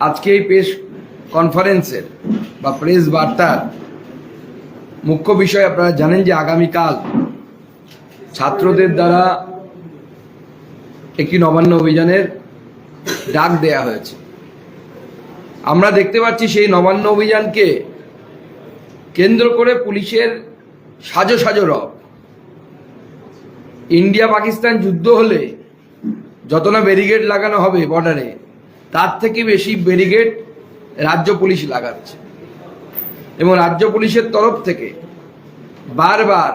আজকে এই প্রেস কনফারেন্সের বা প্রেস বার্তার মুখ্য বিষয় আপনারা জানেন যে আগামীকাল ছাত্রদের দ্বারা একটি নবান্ন অভিযানের ডাক দেয়া হয়েছে। আমরা দেখতে পাচ্ছি সেই নবান্ন অভিযানকে কেন্দ্র করে পুলিশের সাজো সাজো রব। ইন্ডিয়া পাকিস্তান যুদ্ধ হলে যত না ব্যারিগেড লাগানো হবে বর্ডারে তার থেকে বেশি ব্যারিগেড রাজ্য পুলিশ লাগাচ্ছে। এবং রাজ্য পুলিশের তরফ থেকে বারবার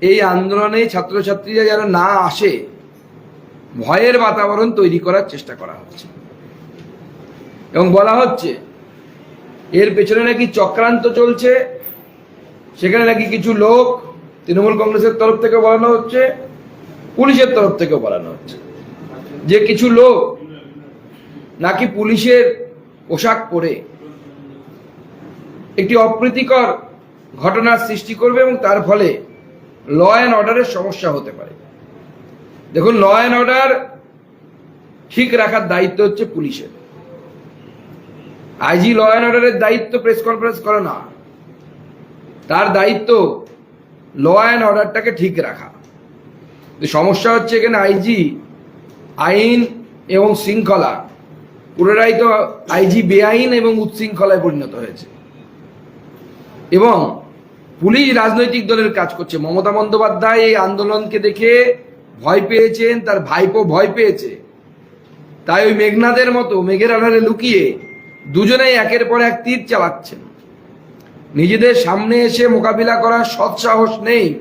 এই আন্দোলনে ছাত্রছাত্রীরা যেন না আসে, ভয়ের বাতাবরণ তৈরি করার চেষ্টা করা হচ্ছে। এবং বলা হচ্ছে, এর পেছনে নাকি চক্রান্ত চলছে, সেখানে নাকি কিছু লোক তৃণমূল কংগ্রেসের তরফ থেকে বলানো হচ্ছে, পুলিশের তরফ থেকেও বলানো হচ্ছে। যে কিছু লোক নাকি পুলিশের পোশাক পরে একটি অপ্রীতিকর ঘটনার সৃষ্টি করবে এবং তার ফলে ল অ্যান্ড অর্ডারের সমস্যা হতে পারে। দেখুন, ল অ্যান্ড অর্ডার ঠিক রাখার দায়িত্ব হচ্ছে পুলিশের। আইজি ল অ্যান্ড অর্ডারের দায়িত্ব প্রেস কনফারেন্স করে না। তার দায়িত্ব ল অ্যান্ড অর্ডারটাকে ঠিক রাখা। সমস্যা হচ্ছে এখানে আইজি আইন এবং শৃঙ্খলা পুনরায় তো আইজি বেআইন এবং উচ্ছৃঙ্খলায় পরিণত হয়েছে। এবং পুলিশ রাজনৈতিক দলের কাজ করছে। মমতা বন্দ্যোপাধ্যায় এই আন্দোলনকে দেখে ভয় পেয়েছেন, তার ভাইপো ভয় পেয়েছে। তাই ওই মেঘনাদের মতো মেঘের আড়ালে লুকিয়ে দুজনেই একের পর এক তীর চালাচ্ছেন। নিজেদের সামনে এসে মোকাবিলা করার সৎসাহস নেই,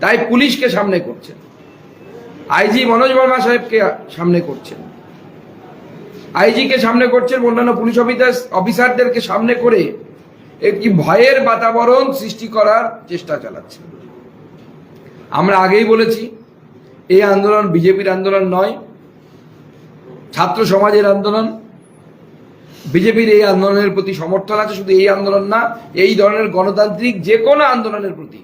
তাই পুলিশকে সামনে করছেন। আইজি মনোজ বর্মা সাহেবকে সামনে করছেন। আইজিকে সামনে করছেন অন্যান্য পুলিশ অফিসার অফিসারদেরকে সামনে করে একটি ভয়ের বাতাবরণ সৃষ্টি করার চেষ্টা চালাচ্ছে। আমরা আগেই বলেছি, এই আন্দোলন বিজেপির আন্দোলন নয়, ছাত্র সমাজের আন্দোলন। বিজেপির এই আন্দোলনের প্রতি সমর্থন আছে, শুধু এই আন্দোলন না, এই ধরনের গণতান্ত্রিক যে কোনো আন্দোলনের প্রতি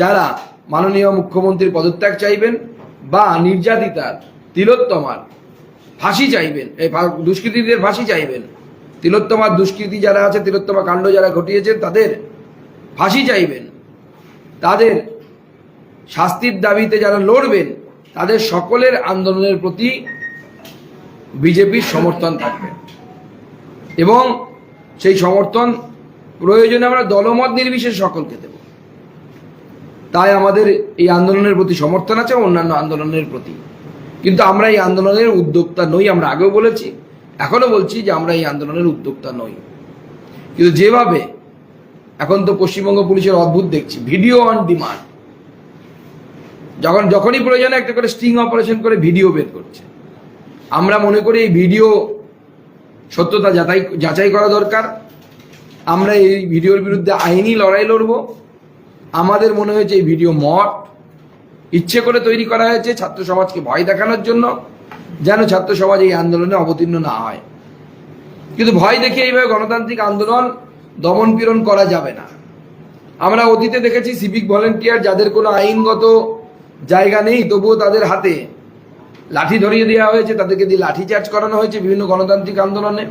যারা মাননীয় মুখ্যমন্ত্রীর পদত্যাগ চাইবেন বা নির্যাতিতার, তিলোত্তমার ফাঁসি চাইবেন, এই দুষ্কৃতীদের ফাঁসি চাইবেন। তিলোত্তমার দুষ্কৃতী যারা আছে, তিলোত্তমা কাণ্ড যারা ঘটিয়েছেন, তাদের ফাঁসি চাইবেন। তাদের শাস্তির দাবিতে যারা লড়বেন, তাদের সকলের আন্দোলনের প্রতি বিজেপির সমর্থন থাকবে। এবং সেই সমর্থন প্রয়োজনে আমরা দলমত নির্বিশেষে সকলকে দেব। তাই আমাদের এই আন্দোলনের প্রতি সমর্থন আছে অন্যান্য আন্দোলনের প্রতি। কিন্তু আমরা এই আন্দোলনের উদ্যোক্তা নই, আমরা আগেও বলেছি এখনও বলছি যে আমরা এই আন্দোলনের উদ্যোক্তা নই। কিন্তু যেভাবে, এখন তো পশ্চিমবঙ্গ পুলিশের অদ্ভুত দেখছি, ভিডিও অন ডিমান্ড যখন, যখনই প্রয়োজনে একটা করে স্টিং অপারেশন করে ভিডিও বের করছে। আমরা মনে করি এই ভিডিও সত্যতা যাচাই যাচাই করা দরকার। আমরা এই ভিডিওর বিরুদ্ধে আইনি লড়াই লড়ব। আমাদের মনে হয়েছে এই ভিডিও মঠ ইচ্ছে করে তৈরি করা হয়েছে ছাত্র সমাজকে ভয় দেখানোর জন্য, যেন ছাত্র সমাজ এই আন্দোলনে অবতীর্ণ না হয়। কিন্তু ভয় দেখে এইভাবে গণতান্ত্রিক আন্দোলন দমন পীড়ন করা যাবে না। আমরা অতীতে দেখেছি সিভিক ভলেন্টিয়ার যাদের কোনো আইনগত জায়গা নেই, তবুও তাদের হাতে লাঠি ধরিয়ে দেওয়া হয়েছে, তাদেরকে দিয়ে লাঠি চার্জ করানো হয়েছে বিভিন্ন গণতান্ত্রিক আন্দোলনে।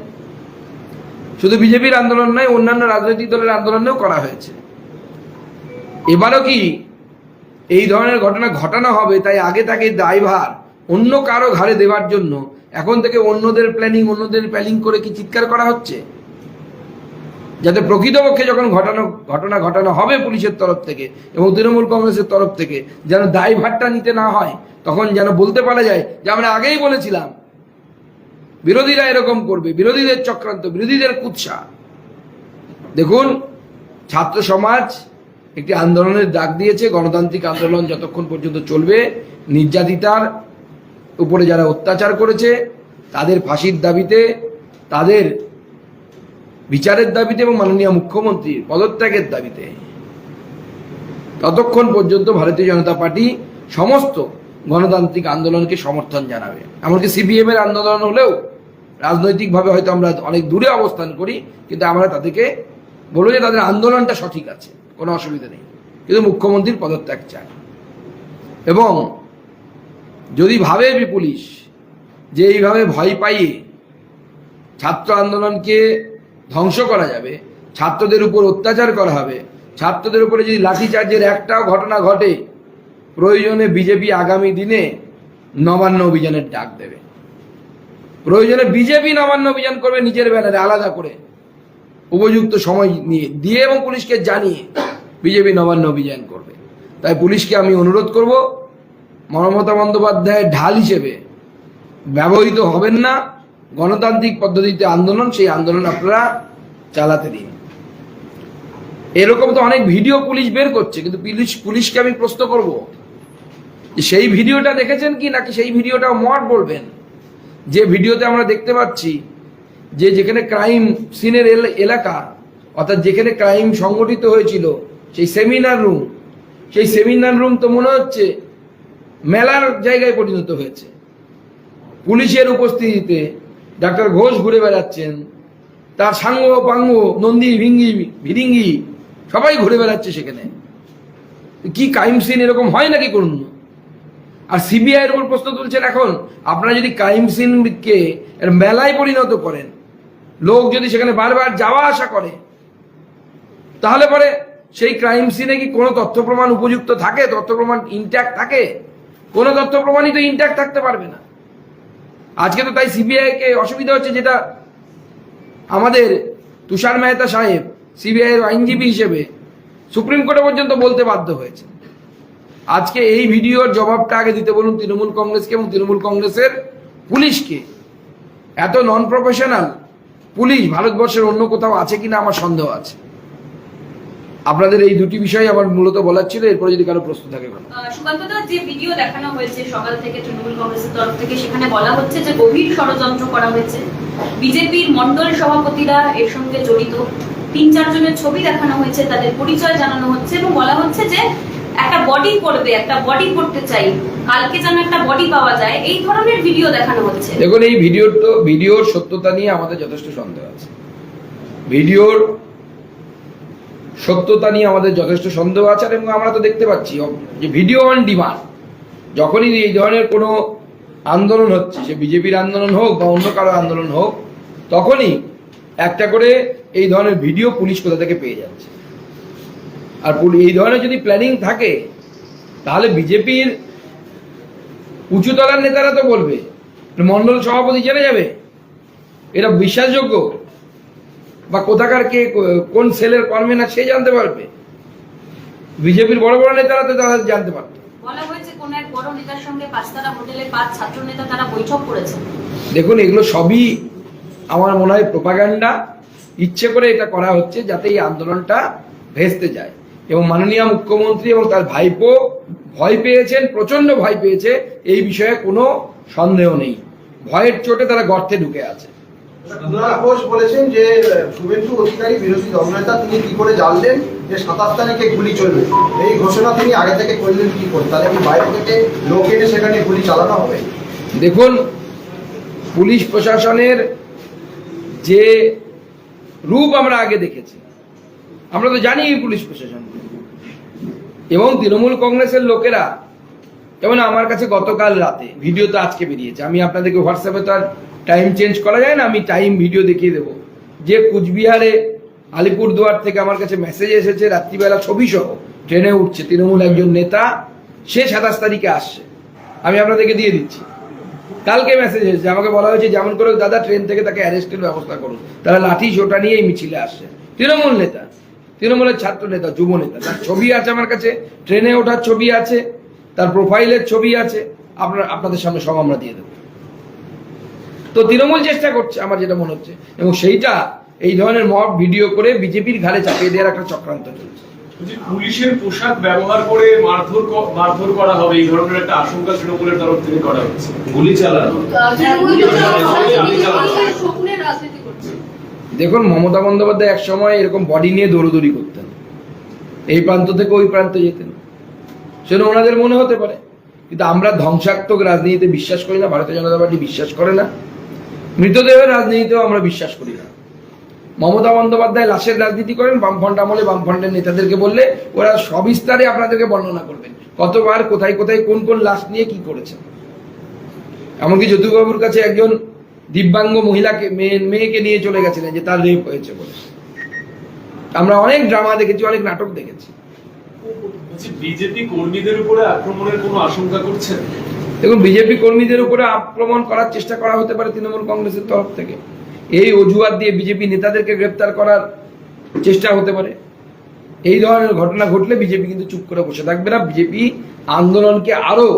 শুধু বিজেপির আন্দোলন নয়, অন্যান্য রাজনৈতিক দলের আন্দোলনেও করা হয়েছে। এবারও কি এই ধরনের ঘটনা ঘটানো হবে, তাই আগে তাকে দায়ভার, অন্য কারও ঘাড়ে দেওয়ার জন্য। এখন থেকে অন্যদের প্ল্যানিং অন্যদের প্ল্যানিং করে কি চিৎকার করা হচ্ছে? যাতে প্রকৃতপক্ষে যখন ঘটানো, ঘটনা ঘটানো হবে পুলিশের তরফ থেকে এবং তৃণমূল কংগ্রেসের তরফ থেকে, যেন দায়ভারটা নিতে না হয়, তখন যেন বলতে পারা যায় যে, আমরা আগেই বলেছিলাম, বিরোধীরা এরকম করবে, বিরোধীদের চক্রান্ত, বিরোধীদের কুৎসা। দেখুন, ছাত্র সমাজ একটি আন্দোলনের ডাক দিয়েছে, গণতান্ত্রিক আন্দোলন যতক্ষণ পর্যন্ত চলবে, নির্যাতিতার উপরে যারা অত্যাচার করেছে, তাদের ফাঁসির দাবিতে, তাদের বিচারের দাবিতে এবং মাননীয় মুখ্যমন্ত্রীর পদত্যাগের দাবিতে। ততক্ষণ পর্যন্ত ভারতীয় জনতা পার্টি সমস্ত গণতান্ত্রিক আন্দোলনকে সমর্থন জানাবে। এমনকি সিপিএম এর আন্দোলন হলেও রাজনৈতিকভাবে হয়তো আমরা অনেক দূরে অবস্থান করি, কিন্তু আমরা তাদেরকে বলব যে তাদের আন্দোলনটা সঠিক আছে। কোনো অসুবিধা নেই। কিন্তু মুখ্যমন্ত্রীর পদত্যাগ চায় এবং যদি ভাবে বি পুলিশ যে এইভাবে ভয় পাইয়ে ছাত্র আন্দোলনকে ধ্বংস করা যাবে, ছাত্রদের উপর অত্যাচার করা হবে, ছাত্রদের উপরে যদি লাঠিচার্জের একটাও ঘটনা ঘটে, প্রয়োজনে বিজেপি আগামী দিনে নবান্ন অভিযানের ডাক দেবে। প্রয়োজনে বিজেপি নবান্ন অভিযান করবে নিজের ব্যানারে আলাদা করে। উপযুক্ত সময় নিয়ে, দিয়ে এবং পুলিশকে জানিয়ে বিজেপি নবান্ন অভিযান করবে। তাই পুলিশকে আমি অনুরোধ করব, মমতা বন্দ্যোপাধ্যায়ের ঢাল হিসেবে ব্যবহৃত হবেন না। গণতান্ত্রিক পদ্ধতিতে আন্দোলন, সেই আন্দোলন আপনারা চালাতে দিন। এরকম তো অনেক ভিডিও পুলিশ বের করছে, কিন্তু পুলিশ, পুলিশকে আমি প্রশ্ন করব সেই ভিডিওটা দেখেছেন কি নাকি সেই ভিডিওটা মট বলবেন? যে ভিডিওতে আমরা দেখতে পাচ্ছি যে যেখানে ক্রাইম সিনের এলাকা, অর্থাৎ যেখানে ক্রাইম সংগঠিত হয়েছিল, সেই সেমিনার রুম সেই সেমিনার রুম তো মনে হচ্ছে মেলার জায়গায় পরিণত হয়েছে। পুলিশের উপস্থিতিতে ডাক্তার ঘোষ ঘুরে বেড়াচ্ছেন, তার সাঙ্গ, পাঙ্গ, নন্দী, ভিঙ্গি, ভিরিঙ্গি, সবাই ঘুরে বেড়াচ্ছে সেখানে। কি ক্রাইম সিন এরকম হয় নাকি করুন আর সিবিআই এর উপর প্রশ্ন তুলছেন এখন, আপনারা যদি ক্রাইম সিনকে মেলায় পরিণত করেন লোক যদি সেখানে বারবার যাওয়া আসা করে, তাহলে পরে সেই ক্রাইম সিনে কি কোনো তথ্য প্রমাণ উপযুক্ত থাকে? তথ্য প্রমাণ ইনট্যাক্ট থাকে? কোনো তথ্য প্রমাণই তো ইনট্যাক্ট থাকতে পারবে না। আজকে তো তাই সিবিআই কে অসুবিধা হচ্ছে যেটা আমাদের তুষার মেহতা সাহেব সিবিআই এর আইনজীবী হিসেবে সুপ্রিম কোর্টে পর্যন্ত বলতে বাধ্য হয়েছে। আজকে এই ভিডিওর জবাবটা আগে দিতে বলুন তৃণমূল কংগ্রেসকে এবং তৃণমূল কংগ্রেসের পুলিশকে। এত নন প্রফেশনাল পুলিশ ভারতবর্ষের অন্য কোথাও আছে কিনা আমার সন্দেহ আছে। আপনাদের এই দুটি বিষয় আমার মূলত বলার ছিল, এরপরে যদি কারও প্রশ্ন থাকে ভালো সুকান্ত দা, যে ভিডিও দেখানো হয়েছে সকাল থেকে তৃণমূল কংগ্রেসের তরফ থেকে, সেখানে বলা হচ্ছে যে গভীর ষড়যন্ত্র করা হয়েছে। বিজেপির মন্ডল সভাপতিরা এর সঙ্গে জড়িত। তিন চারজনের ছবি দেখানো হয়েছে, তাদের পরিচয় জানানো হচ্ছে এবং বলা হচ্ছে যে একটা বডি করবে, একটা বডি করতে চাই। কালকে যেন একটা বডি পাওয়া যায়, এই ধরনের ভিডিও দেখানো হচ্ছে। দেখুন, এই ভিডিওর তো ভিডিওর সত্যতা নিয়ে আমাদের যথেষ্ট সন্দেহ আছে। ভিডিওর সত্যতা নিয়ে আমাদের যথেষ্ট সন্দেহ আছে এবং আমরা তো দেখতে পাচ্ছি যে ভিডিও অন ডিমান্ড যখনই এই ধরনের কোনো আন্দোলন হচ্ছে, সে বিজেপির আন্দোলন হোক বা অন্য কারও আন্দোলন হোক, তখনই একটা করে এই ধরনের ভিডিও পুলিশ কোথা থেকে পেয়ে যাচ্ছে? আর এই ধরনের যদি প্ল্যানিং থাকে, তাহলে বিজেপির উঁচুতলার নেতারা তো বলবে মন্ডল সভাপতি জেনে যাবে। এটা বিশ্বাসযোগ্য? বা কোথাকার কে কোন সেলের কর্মে না সে জানতে পারবে। বিজেপির বড় বড় নেতারা তো তারা জানতে পারত বলা হয়েছে কোন এক বড় নেতার সঙ্গে পাঁচতারা হোটেলে পাঁচ ছাত্র নেতা তারা বৈঠক করেছেন। দেখুন এগুলো সবই আমার মনে হয় প্রোপাগান্ডা ইচ্ছে করে এটা করা হচ্ছে যাতে এই আন্দোলনটা ভেস্তে যায়। এবং মাননীয় মুখ্যমন্ত্রী এবং তার ভাইপো ভয় পেয়েছেন প্রচণ্ড ভয় পেয়েছে এই বিষয়ে কোনো সন্দেহ নেই। ভয়ের চোটে তারা গর্তে ঢুকে আছে। ঘোষ বলেছেন যে শুভেন্দু অধিকারী বিরোধী দলনেতা তিনি কি করে জানলেন যে সাতাশ তারিখে গুলি চলবে? এই ঘোষণা তিনি আগে থেকে করলেন কি করে? তাহলে বাইরে থেকে লোক এনে সেখানে গুলি চালানো হবে? দেখুন পুলিশ প্রশাসনের যে রূপ আমরা আগে দেখেছি আমরা তো জানি পুলিশ প্রশাসন। এবং তৃণমূল কংগ্রেসের লোকেরা, যেমন আমার কাছে গতকাল রাতে ভিডিও তো আজকে বেরিয়েছে, আমি আপনাদেরকে হোয়াটসঅ্যাপে তো আর টাইম চেঞ্জ করা যায় না, আমি টাইম ভিডিও দেখিয়ে দেবো। যে কুচবিহারে, আলিপুরদুয়ার থেকে আমার কাছে মেসেজ এসেছে, রাত্রিবেলা ছবি সহ ট্রেনে উঠছে তৃণমূল একজন নেতা, সে সাতাশ তারিখে আসছে। আমি আপনাদেরকে দিয়ে দিচ্ছি। কালকে মেসেজ এসেছে, আমাকে বলা হয়েছে যেমন করে দাদা, ট্রেন থেকে তাকে অ্যারেস্টের ব্যবস্থা করুন। তারা লাঠি, সোটা নিয়ে এই মিছিলে আসছে। তৃণমূল নেতা তৃণমূলের ছাত্র নেতা যুব নেতা তার ছবি আছে আমার কাছে ট্রেনে ওঠার ছবি আছে তার প্রোফাইলের ছবি আছে আপনার আপনাদের সামনে সব আমরা দিয়ে দেবো তো তৃণমূল চেষ্টা করছে আমার যেটা মনে হচ্ছে এবং সেইটা এই ধরনের মব ভিডিও করে বিজেপির ঘাড়ে চাপিয়ে দেওয়ার একটা চক্রান্ত চলছে পুলিশের পোশাক ব্যবহার করে মারধর মারধর করা হবে এই ধরনের একটা আশঙ্কা তৃণমূলের তরফ থেকে করা হচ্ছে গুলি চালানো শকুনের রাজনীতি করছে দেখুন, মমতা বন্দ্যোপাধ্যায় এক সময় এরকম বডি নিয়ে দৌড়দৌড়ি করতেন। এই প্রান্ত থেকে ওই প্রান্তে যেতেন। সেটা ওনাদের মনে হতে পারে, কিন্তু আমরা ধ্বংসাত্মক রাজনীতিতে বিশ্বাস করি না, ভারতীয় জনতা পার্টি বিশ্বাস করে না। মৃতদেহের রাজনীতিতেও আমরা বিশ্বাস করি না। মমতা বন্দ্যোপাধ্যায় লাশের রাজনীতি করেন, বামফ্রন্ট আমলে বামফ্রন্টের নেতাদেরকে বললে, ওরা সবিস্তারে আপনাদেরকে বর্ণনা করবেন, কতবার, কোথায় কোথায়, কোন কোন লাশ নিয়ে কি করেছেন। এমনকি যদুবাবুর কাছে একজন দিব্যাঙ্গ মহিলাকে মেয়ে মেয়েকে নিয়ে চলে গেছিলেন যে তার রেপ হয়েছে বলে। আমরা অনেক ড্রামা দেখেছি অনেক নাটক দেখেছি। বিজেপি কর্মীদের উপরে আক্রমণের কোনো আশঙ্কা করছেন? দেখুন বিজেপি কর্মীদের উপরে আক্রমণ করার চেষ্টা করা হতে পারে তৃণমূল কংগ্রেসের তরফ থেকে। এই অজুহাত দিয়ে বিজেপি নেতাদেরকে গ্রেপ্তার করার চেষ্টা হতে পারে। এই ধরনের ঘটনা ঘটলে বিজেপি কিন্তু চুপ করে বসে থাকবে না। বিজেপি আন্দোলনকে আরও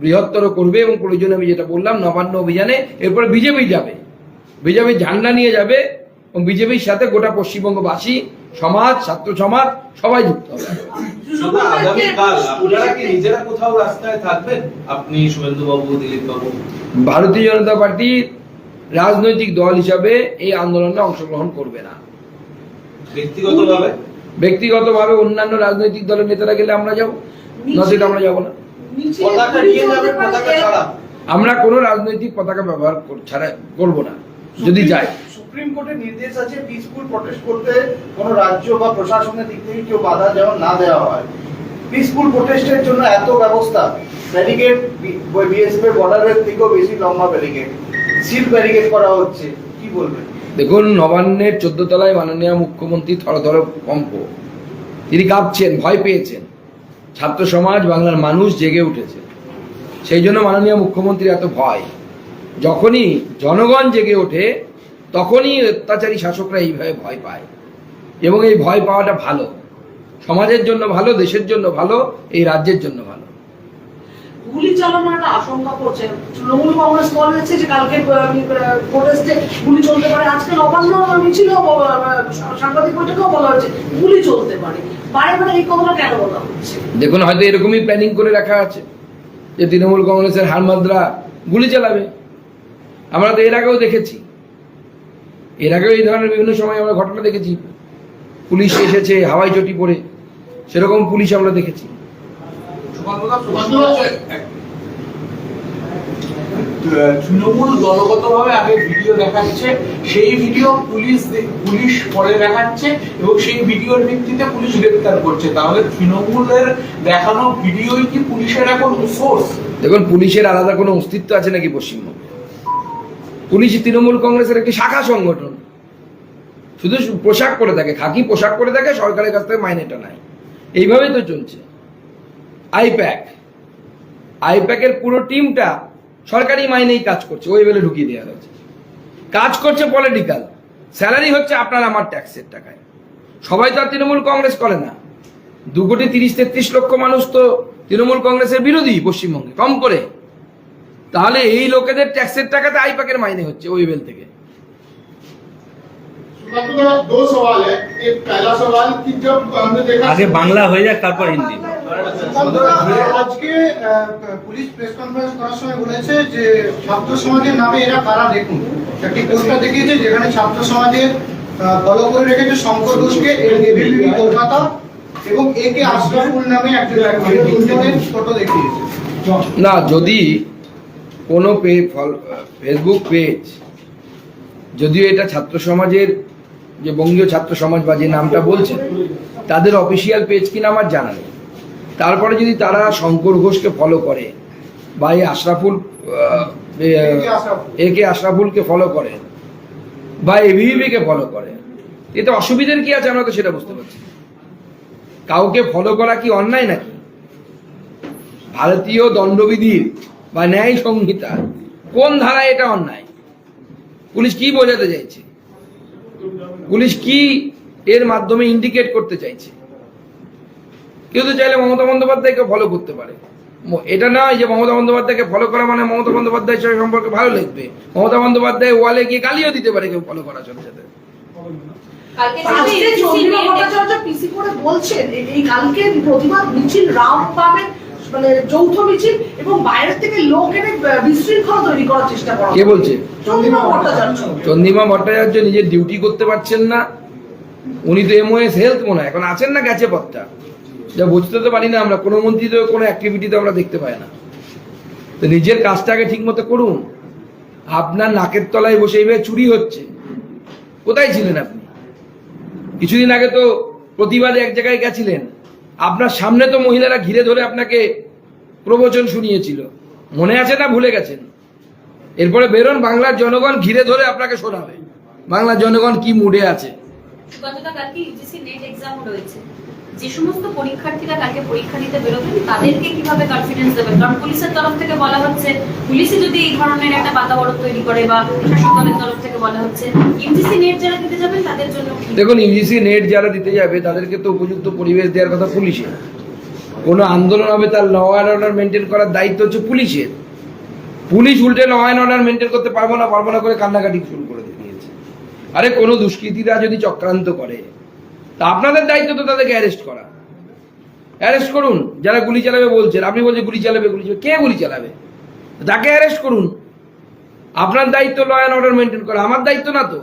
বৃহত্তর করবে এবং প্রয়োজনে আমি যেটা বললাম নবান্ন অভিযানে এরপরে বিজেপি যাবে। বিজেপি ঝান্ডা নিয়ে যাবে এবং বিজেপির সাথে গোটা পশ্চিমবঙ্গবাসী সমাজ ছাত্র সমাজ সবাই যুক্ত হবে। শুধু আগামীকাল আপনারা কি নিজেরা কোথাও রাস্তায় থাকবেন? আপনি শুভেন্দু বাবু দিলীপ বাবু ভারতীয় জনতা পার্টির রাজনৈতিক দল হিসাবে এই আন্দোলনে অংশগ্রহণ করবে না। ব্যক্তিগতভাবে? ব্যক্তিগতভাবে অন্যান্য রাজনৈতিক দলের নেতারা গেলে আমরা যাব? নচেত আমরা যাব না। আমরা কোনো রাজনৈতিক পতাকা ব্যবহার ছাড়া করব না যদি যাই সুপ্রিম কোর্টের নির্দেশ আছে পিসফুল প্রটেস্ট করতে কোনো রাজ্য বা প্রশাসনের দিক থেকে কেউ বাধা যেমন না দেওয়া হয়। পিসফুল প্রোটেস্টের জন্য এত ব্যবস্থা ব্যারিকেড বিএসএফ এর বর্ডারের থেকেও বেশি লম্বা ব্যারিকেড সিল ব্যারিকেড করা হচ্ছে কি বলবেন? দেখুন নবান্নের চোদ্দ তলায় মাননীয় মুখ্যমন্ত্রী থরথর কম্প। তিনি কাঁপছেন ভয় পেয়েছেন। ছাত্র সমাজ, বাংলার মানুষ জেগে উঠেছে। সেই জন্য মাননীয় মুখ্যমন্ত্রী এত ভয়। যখনই জনগণ জেগে ওঠে, তখনই অত্যাচারী শাসকরা এইভাবে ভয় পায়। এবং এই ভয় পাওয়াটা ভালো। সমাজের জন্য ভালো, দেশের জন্য ভালো, এই রাজ্যের জন্য ভালো। গুলি চালানোর একটা আশঙ্কা করছে। তৃণমূল কংগ্রেস বলেছে যে কালকে গুলি চলতে পারে। আজকে নবান্ন মিছিল সাংবাদিক বৈঠকেও বলা হয়েছে, গুলি চলতে পারে। দেখুন হয়তো এরকমই প্ল্যানিং করে রাখা আছে যে তৃণমূল কংগ্রেসের হারমাদ্রা গুলি চালাবে। আমরা তো এর আগেও দেখেছি। এর আগেও এই ধরনের বিভিন্ন সময় আমরা ঘটনা দেখেছি। পুলিশ এসেছে হাওয়াই চটি পরে। সেরকম পুলিশ আমরা দেখেছি। তৃণমূল দলগতভাবে আগে ভিডিও দেখাচ্ছে, সেই ভিডিও পুলিশ পুলিশ পরে দেখাচ্ছে এবং সেই ভিডিওর ভিত্তিতে পুলিশ গ্রেপ্তার করছে। তাহলে তৃণমূলের দেখানো ভিডিওই কি পুলিশের এখন সোর্স দেখুন, পুলিশের আলাদা কোনো অস্তিত্ব আছে নাকি পশ্চিমবঙ্গে? পুলিশ তৃণমূল কংগ্রেসের একটি শাখা সংগঠন। শুধু পোশাক পরে থাকে, খাকি পোশাক পরে থাকে, সরকারের কাছ থেকে মাইনেটা নেয়। এইভাবেই তো চলছে। আইপ্যাক। আইপ্যাকের পুরো টিমটা সরকারি মাইনেই কাজ করছে ওই বেলে ঢুকিয়ে দেওয়া হয়েছে। কাজ করছে পলিটিক্যাল স্যালারি হচ্ছে আপনার আমার ট্যাক্সের টাকায়। সবাই তো আর তৃণমূল কংগ্রেস করে না। দু কোটি তিরিশ তেত্রিশ লক্ষ মানুষ তো তৃণমূল কংগ্রেসের বিরোধী পশ্চিমবঙ্গে কম করে। তাহলে এই লোকেদের ট্যাক্সের টাকাতে আইপাকের মাইনে হচ্ছে ওই বেল থেকে। আগে বাংলা হয়ে যাক তারপর হিন্দি। আজকে পুলিশ প্রেস কনফারেন্স করার সময় বলেছে যে ছাত্র সমাজের নামে এরা কারা দেখুন। একটি পোস্টার দেখিয়েছে যেখানে ছাত্র সমাজের ফলো করে রেখেছে শঙ্কর ঘোষকে কলকাতা এবং এ কে আশরাফুল নামে একজন ফটো দেখিয়েছে। না যদি কোনো পে ফেসবুক পেজ যদিও এটা ছাত্র সমাজের যে বঙ্গীয় ছাত্র সমাজ বা যে নামটা বলছে তাদের অফিসিয়াল পেজ কিনা আমার জানা নেই। তারপরে যদি তারা শঙ্কর ঘোষকে ফলো করে বা এই আশরাফুল এ কে আশরাফুলকে ফলো করে বা এভিভিকে ফলো করে এতে অসুবিধার কি আছে আমরা তো সেটা বুঝতে পারছি কাউকে ফলো করা কি অন্যায় নাকি? ভারতীয় দণ্ডবিধির বা ন্যায় সংহিতা কোন ধারায় এটা অন্যায়? পুলিশ কি বোঝাতে চাইছে? পুলিশ কি এর মাধ্যমে ইন্ডিকেট করতে চাইছে? কেউ তো চাইলে মমতা বন্দ্যোপাধ্যায়কে ফলো করতে পারে। এটা নয় যে মমতা বন্দ্যোপাধ্যায়কে ফলো করা মানে মমতা বন্দ্যোপাধ্যায়ের সঙ্গে সম্পর্কে ভালো লাগবে মমতা বন্দ্যোপাধ্যায় ওয়ালে গিয়ে গালিও দিতে পারে কেউ ফলো করার সাথে সাথে। কালকে চন্দ্রিমা ভট্টাচার্য বলছেন এই কালকে প্রতিবাদ মিছিল রাউন্ড পাবে মানে যৌথ মিছিল এবং বাইরের থেকে লোক এনে আহ, বিশৃঙ্খলা তৈরি করার চেষ্টা করা কে বলছে? চন্দ্রিমা ভট্টাচার্য। চন্দ্রিমা ভট্টাচার্য নিজের ডিউটি করতে পারছেন না। উনি তো এমওএস হেলথ মনে হয়। এখন আছেন না গেছে পথটা। যা বুঝতে তো পারি না আমরা, কোনো মন্ত্রী তো কোনো অ্যাক্টিভিটিতে আমরা দেখতে পাই না। তো নিজের কাজটাকে ঠিক মতো করুন। আপনার নাকের তলায় বসে এইভাবে চুরি হচ্ছে। কোথায় ছিলেন আপনি? কিছুদিন আগে তো প্রতিবাদে এক জায়গায় গেছিলেন। আপনার সামনে তো মহিলারা ঘিরে ধরে আপনাকে প্রবচন শুনিয়েছিল। মনে আছে না ভুলে গেছেন? এরপরে বেরোন, বাংলার জনগণ ঘিরে ধরে আপনাকে শোনাবে। বাংলার জনগণ কি মুডে আছে? কালকে ইউজিসি নেট এক্সাম রয়েছে। যে সমস্ত পরীক্ষার্থীরা কালকে পরীক্ষা দিতে বেরোবেন, তাদেরকে কীভাবে কনফিডেন্স দেবেন? কারণ পুলিশের তরফ থেকে বলা হচ্ছে, পুলিশই যদি এই ধরনের একটা বাতাবরণ তৈরি করে বা শাসক দলের তরফ থেকে বলা হচ্ছে ইউজিসি নেট যারা দিতে যাবেন তাদের জন্য দেখুন ইউজিসি নেট যারা দিতে যাবে, তাদেরকে তো উপযুক্ত পরিবেশ দেওয়ার কথা পুলিশের কোনো আন্দোলন হবে, তার ল অ্যান্ড অর্ডার মেনটেন করার দায়িত্ব হচ্ছে পুলিশের। পুলিশ উল্টে ল অ্যান্ড অর্ডার মেনটেন করতে পারব না পারব না করে কান্নাকাটি শুরু করে দিয়েছে। আরে, কোনো দুষ্কৃতীরা যদি চক্রান্ত করে তা আপনাদের দায়িত্ব তো তাদেরকে অ্যারেস্ট করা। অ্যারেস্ট করুন, যারা গুলি চালাবে বলছেন, আপনি বলছেন গুলি চালাবে গুলি চালাবে, কে গুলি চালাবে? তাকে অ্যারেস্ট করুন। আপনার দায়িত্ব ল অ্যান্ড অর্ডার মেনটেন করা, আমার দায়িত্ব না তো।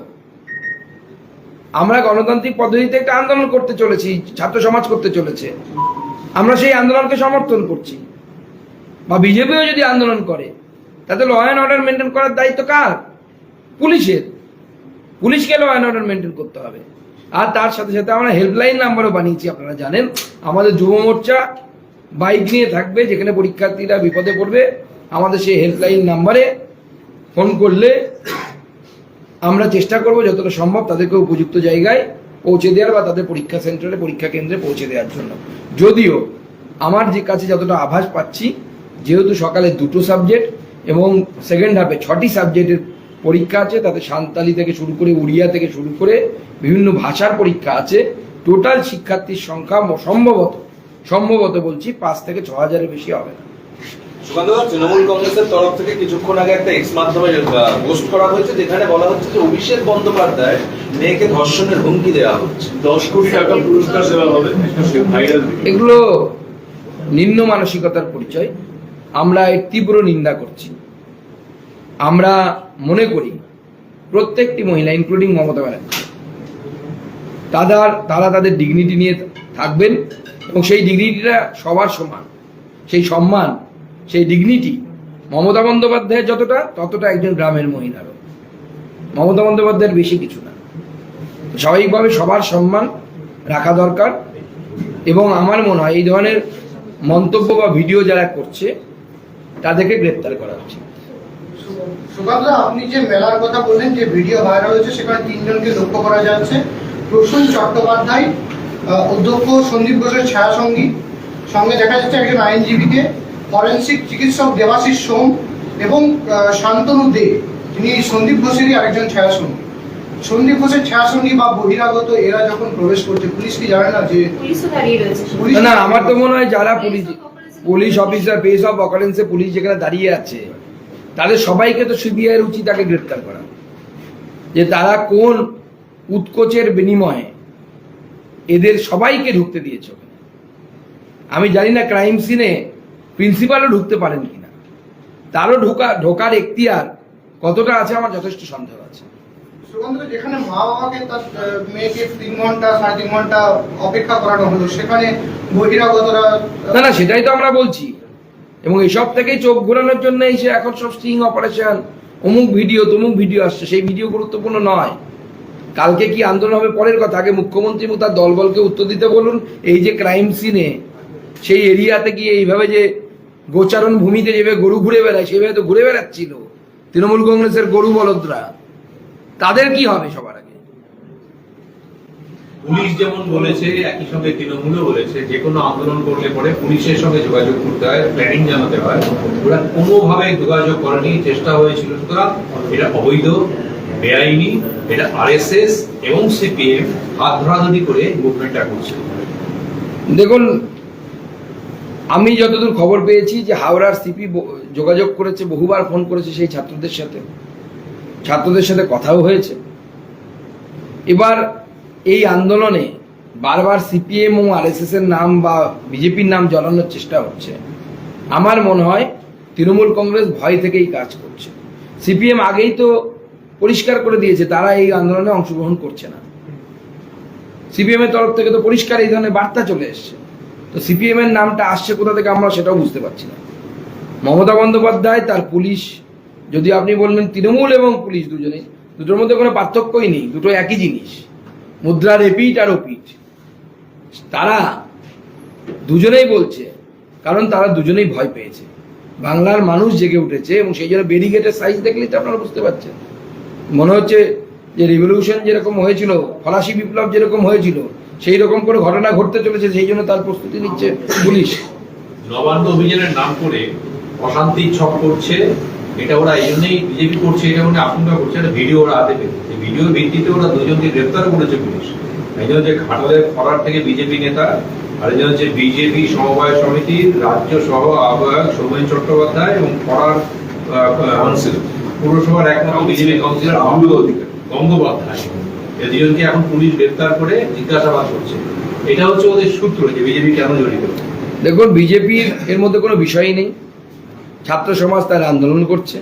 আমরা গণতান্ত্রিক পদ্ধতিতে একটা আন্দোলন করতে চলেছি, ছাত্র সমাজ করতে চলেছে। আমরা সেই আন্দোলনকে সমর্থন করছি। বা বিজেপিও যদি আন্দোলন করে, তাতে ল অ্যান্ড অর্ডার মেনটেন করার দায়িত্ব কার? পুলিশের। পুলিশকে ল অ্যান্ড অর্ডার মেনটেন করতে হবে। আর তার সাথে সাথে আমরা হেল্পলাইন নাম্বারও বানিয়েছি, আপনারা জানেন। আমাদের যুব মোর্চা বাইক নিয়ে থাকবে, যেখানে পরীক্ষার্থীরা বিপদে পড়বে। আমাদের সেই হেল্পলাইন নাম্বারে ফোন করলে আমরা চেষ্টা করব যতটা সম্ভব তাদেরকে উপযুক্ত জায়গায় পৌঁছে দেওয়ার বা তাদের পরীক্ষা সেন্টারে পরীক্ষা কেন্দ্রে পৌঁছে দেওয়ার জন্য। যদিও আমার যে কাছে যতটা আভাস পাচ্ছি, যেহেতু সকালে দুটো সাবজেক্ট এবং সেকেন্ড হাফে ছটি সাবজেক্টের পরীক্ষা আছে তাতে সান্তালি থেকে শুরু করে উড়িয়া থেকে শুরু করে বিভিন্ন ভাষার পরীক্ষা আছে। টোটাল শিক্ষার্থীর সংখ্যা সম্ভবত সম্ভবত বলছি পাঁচ থেকে ছ হাজারের বেশি হবে না। তৃণমূল কংগ্রেসের তরফ থেকে কিছুক্ষণ আগে একটা এক্স মাধ্যমে পোস্ট করা হয়েছে যেখানে বলা হচ্ছে যে অভিষেক বন্দ্যোপাধ্যায় মেয়েকে ধর্ষণের হুমকি দেওয়া হচ্ছে। দশ কোটি টাকা পুরস্কার দেওয়া হবে এগুলো নিম্ন মানসিকতার পরিচয়। আমরা এর তীব্র নিন্দা করছি। আমরা মনে করি প্রত্যেকটি মহিলা ইনক্লুডিং মমতা ব্যানার্জি। তাদের, তারা তাদের ডিগনিটি নিয়ে থাকবেন এবং সেই ডিগনিটিটা সবার সমান। সেই সম্মান, সেই ডিগনিটি মমতা বন্দ্যোপাধ্যায়ের যতটা, ততটা একজন গ্রামের মহিলারও। মমতা বন্দ্যোপাধ্যায়ের বেশি কিছু না। স্বাভাবিকভাবে সবার সম্মান রাখা দরকার এবং আমার মনে হয় এই ধরনের মন্তব্য বা ভিডিও যারা করছে, তাদেরকে গ্রেপ্তার করা উচিত। আপনি যে মেলার কথা বললেন যে ভিডিও ভাইরাল হয়েছে সেখানে তিনজনকে লক্ষ্য করা যাচ্ছে। প্রসূন চট্টোপাধ্যায় অধ্যক্ষ সন্দীপ ঘোষের ছায়াসঙ্গী। সঙ্গে দেখা যাচ্ছে একজন আইনজীবীকে ফরেন্সিক চিকিৎসক দেবাশিস সোম এবং শান্তনু দে। তিনি সন্দীপ ঘোষেরই আরেকজন ছায়াসঙ্গী। সন্দীপ ঘোষের ছায়াসঙ্গী বা বহিরাগত এরা যখন প্রবেশ করছে পুলিশ কি জানে না যে না আমার তো মনে হয় যারা police police officer base of অকারেন্সে police যেখানে দাঁড়িয়ে আছে তাদের সবাইকে তো সিবিআই এর উচিত তাকে গ্রেপ্তার করা। যে তারা কোন উৎকোচের বিনিময়ে এদের সবাইকে ঢুকতে দিয়েছে আমি জানি না ক্রাইম সিনে প্রিন্সিপালও ঢুকতে পারেন কিনা। তারও ঢোকা ঢোকার এখতিয়ার কতটা আছে আমার যথেষ্ট সন্দেহ আছে। যেখানে মা বাবাকে তার মেয়েকে তিন ঘণ্টা সাড়ে তিন ঘণ্টা অপেক্ষা করানো হলো সেখানে বহিরাগতরা না না সেটাই তো আমরা বলছি। এবং এসব থেকেই চোখ ঘোরানোর জন্য এসে এখন সব স্টিং অপারেশন অমুক ভিডিও তমুক ভিডিও আসছে। সেই ভিডিও গুরুত্বপূর্ণ নয়। কালকে কি আন্দোলন হবে? পরের কথা। আগে মুখ্যমন্ত্রী তার দলবলকে উত্তর দিতে বলুন। এই যে ক্রাইম সিনে সেই এরিয়াতে গিয়ে এইভাবে যে গোচারণ ভূমিতে যেভাবে গরু ঘুরে বেড়ায় সেভাবে তো ঘুরে বেড়াচ্ছিল তৃণমূল কংগ্রেসের গরু বলদরা। তাদের কি হবে সবার? পুলিশ যেমন বলেছে, একই সঙ্গে তৃণমূলও বলেছে, যে কোনো আন্দোলন করলে পরে পুলিশের সঙ্গে যোগাযোগ করতে হয়, প্ল্যানিং জানাতে হয়। ওরা কোনোভাবে যোগাযোগ করেনি, চেষ্টা হয়েছিল। সুতরাং এটা অবৈধ, বেআইনি, এটা আরএসএস এবং সিপিএম হাত ধরাধরি করে মুভমেন্টটা করছে। দেখুন, আমি যতদূর খবর পেয়েছি যে হাওড়ার সিপি যোগাযোগ করেছে, বহুবার ফোন করেছে সেই ছাত্রদের সাথে। ছাত্রদের সাথে কথাও হয়েছে। এবার এই আন্দোলনে বারবার সিপিএম ও আরএসএস এর নাম বা বিজেপির নাম জ্বালানোর চেষ্টা হচ্ছে। আমার মনে হয় তৃণমূল কংগ্রেস ভয় থেকেই কাজ করছে। সিপিএম আগেই তো পরিষ্কার করে দিয়েছে, তারা এই আন্দোলনে অংশগ্রহণ করছে না। সিপিএম এর তরফ থেকে তো পরিষ্কার এই ধরনের বার্তা চলে এসছে। তো সিপিএম এর নামটা আসছে কোথা থেকে আমরা সেটাও বুঝতে পারছি না। মমতা বন্দ্যোপাধ্যায়, তার পুলিশ, যদি আপনি বললেন তৃণমূল এবং পুলিশ দুজনেই দুটোর মধ্যে কোনো পার্থক্যই নেই, দুটো একই জিনিস। মুদ্রার এপিট আর ওপিট। তারা দুজনেই বলছে, কারণ তারা দুজনেই ভয় পেয়েছে। বাংলার মানুষ জেগে উঠেছে এবং সেই জন্য ব্যারিগেটের সাইজ দেখলেই তো আপনারা বুঝতে পারছেন। মনে হচ্ছে যে রিভলিউশন যেরকম হয়েছিল, ফরাসি বিপ্লব যেরকম হয়েছিল, সেই রকম করে ঘটনা ঘটতে চলেছে, সেই জন্য তার প্রস্তুতি নিচ্ছে পুলিশ। নবান্ন অভিযানের নাম করে অশান্তির ছক করছে এটা ওরা এই জন্যই বিজেপি করছে, এটা মানে আশঙ্কা করছে, একটা ভিডিও ওরা হাতে পেয়েছে। ভিডিওর ভিত্তিতে ওরা দুজনকে গ্রেপ্তার করেছে পুলিশ। একজন হচ্ছে ঘাটালের ফরার থেকে বিজেপি নেতা, আর একজন হচ্ছে বিজেপি সমবায় সমিতির রাজ্য সহ আহ্বায়ক সৌমেন চট্টোপাধ্যায় এবং ফরার কাউন্সিলর পুরসভার একমাত্র বিজেপি কাউন্সিলর বাবলু অধিকার, গঙ্গোপাধ্যায়। এই দুজনকে এখন পুলিশ গ্রেপ্তার করে জিজ্ঞাসাবাদ করছে। এটা হচ্ছে ওদের সূত্র যে বিজেপি কেন জড়িত। দেখুন, বিজেপির এর মধ্যে কোনো বিষয়ই নেই। ছাত্র সমাজ তার আন্দোলন করছে।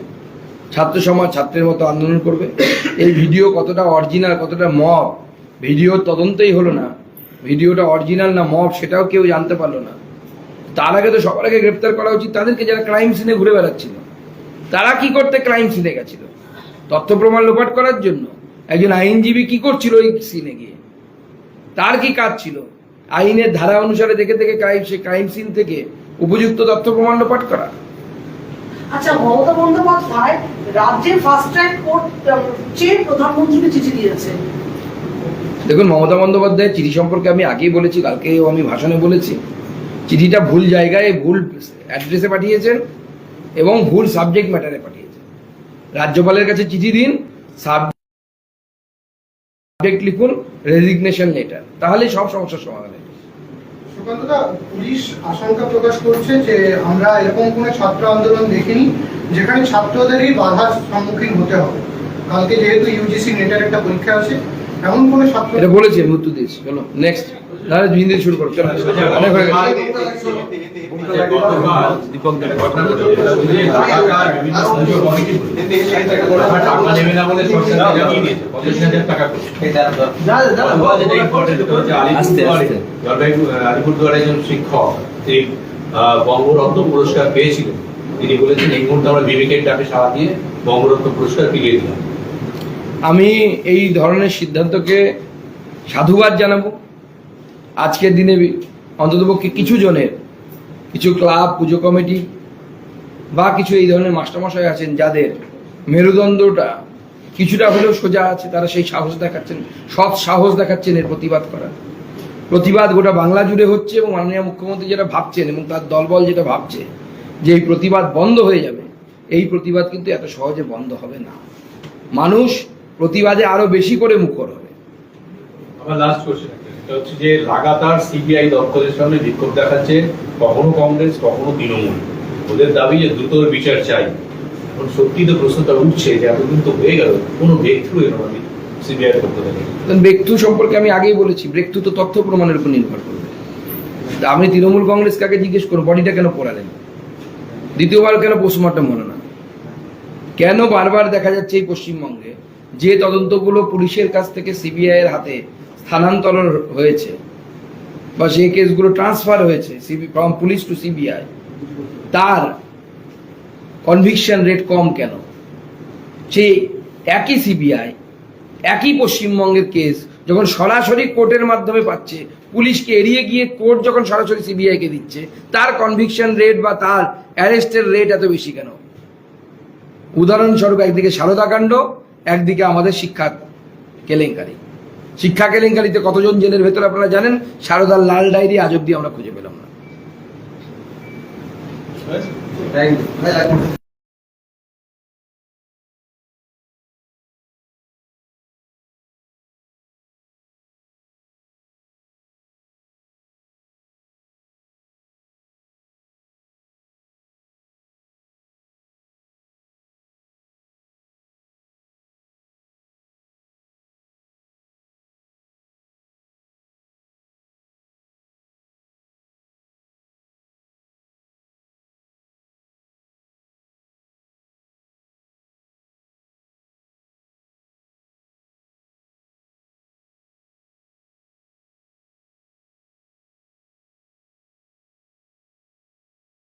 ছাত্র সমাজ ছাত্রের মতো আন্দোলন করবে। এই ভিডিও কতটা অরিজিনাল কতটা মব ভিডিওর তদন্তই হলো না। ভিডিওটা অরিজিনাল না মব সেটাও কেউ জানতে পারল না। তার আগে তো সবার আগে গ্রেপ্তার করা উচিত। তাদেরকে যারা ক্রাইম সিনে ঘুরে বেড়াচ্ছিল, তারা কি করতে ক্রাইম সিনে গেছিল? তথ্য প্রমাণ লোপাট করার জন্য একজন আইনজীবী কি করছিল ওই সিনে গিয়ে? তার কি কাজ ছিল? আইনের ধারা অনুসারে দেখে দেখে ক্রাইম সে ক্রাইম সিন থেকে উপযুক্ত তথ্য প্রমাণ লোপাট করা। আচ্ছা মমতা বন্দ্যোপাধ্যায় রাজ্যের ফাস্ট ট্র্যাক কোর্ট চেয়ে প্রধানমন্ত্রীকে চিঠি দিয়েছে। দেখুন, মমতা বন্দ্যোপাধ্যায়ের চিঠি সম্পর্কে আমি আগেই বলেছি, কালকেও আমি ভাষণে বলেছি। চিঠিটা ভুল জায়গায় ভুল অ্যাড্রেসে পাঠিয়েছেন এবং ভুল সাবজেক্ট ম্যাটারে পাঠিয়েছেন। রাজ্যপালের কাছে চিঠি দিন সাবজেক্ট লিখুন রেজিগনেশন লেটার তাহলেই সব সমস্যার সমাধান হবে পুলিশ আশঙ্কা প্রকাশ করছে যে আমরা এরকম কোনো ছাত্র আন্দোলন দেখিনি, যেখানে ছাত্রদেরই বাধার সম্মুখীন হতে হবে। কালকে যেহেতু ইউজিসি নেটের একটা পরীক্ষা আছে, এমন কোনো ছাত্র বলেছি উত্তর দিয়েছি চলো নেক্সট তাহলে হিন্দি শুরু করো। চলো অনেক হয়ে আলিপুরদুয়ারে একজন শিক্ষক তিনি আহ, বঙ্গরত্ন পুরস্কার পেয়েছিলেন। তিনি বলেছেন এই মুহূর্তে আমরা বিবেকের ডাকে সাড়া দিয়ে বঙ্গরত্ন পুরস্কার ফিরিয়ে দিলাম। আমি এই ধরনের সিদ্ধান্তকে সাধুবাদ জানাব। আজকের দিনে অন্ততপক্ষে কিছু জনের কিছু ক্লাব, পুজো কমিটি বা কিছু এই ধরনের মাস্টারমশাই আছেন যাদের মেরুদণ্ডটা কিছুটা হলেও সোজা আছে, তারা সেই সাহস দেখাচ্ছেন, সৎ সাহস দেখাচ্ছেন এর প্রতিবাদ করার। প্রতিবাদ গোটা বাংলা জুড়ে হচ্ছে এবং মাননীয় মুখ্যমন্ত্রী যেটা ভাবছেন এবং তার দলবল যেটা ভাবছে যে এই প্রতিবাদ বন্ধ হয়ে যাবে, এই প্রতিবাদ কিন্তু এত সহজে বন্ধ হবে না। মানুষ প্রতিবাদে আরও বেশি করে মুখর হবে। আমার লাস্ট কোশ্চেন হচ্ছে যে লাগাতার সিবিআই দপ্তরের সামনে বিক্ষোভ দেখাচ্ছে, কখনো কংগ্রেস, কখনো তৃণমূল। ওদের দাবি যে বিচার চাই। এখন সত্যি তো প্রশ্নটা উঠছে যে এতদিন তো হয়ে গেল, কোনো ব্রেক থ্রু এলো না সিবিআই পক্ষ থেকে? ব্রেকথ্রু সম্পর্কে আমি আগেই বলেছি ব্রেকথ্রু তো তথ্য প্রমাণের উপর নির্ভর করবে। তা আমি তৃণমূল কংগ্রেস কাকে জিজ্ঞেস করব বডিটা কেন পড়ালেন দ্বিতীয়বার কেন পোস্টমর্টম হলো না? কেন বারবার দেখা যাচ্ছে এই পশ্চিমবঙ্গে যে তদন্তগুলো পুলিশের কাছ থেকে সিবিআই এর হাতে স্থানান্তর হয়েছে বা সেই কেসগুলো ট্রান্সফার হয়েছে CB from police to CBI তার কনভিকশন রেট কম কেন? যে একই সিবিআই একই পশ্চিমবঙ্গের কেস যখন সরাসরি কোর্টের মাধ্যমে পাচ্ছে, পুলিশকে এড়িয়ে গিয়ে কোর্ট যখন সরাসরি সিবিআইকে দিচ্ছে, তার কনভিকশন রেট বা তার অ্যারেস্টের রেট এত বেশি কেন? উদাহরণস্বরূপ একদিকে সারদাকাণ্ড একদিকে আমাদের শিক্ষা কেলেঙ্কারি। শিক্ষা কেলেঙ্কারিতে কতজন জেলের ভেতরে আপনারা জানেন সারদার লাল ডায়েরি আজ অব্দি আমরা খুঁজে পেলাম না.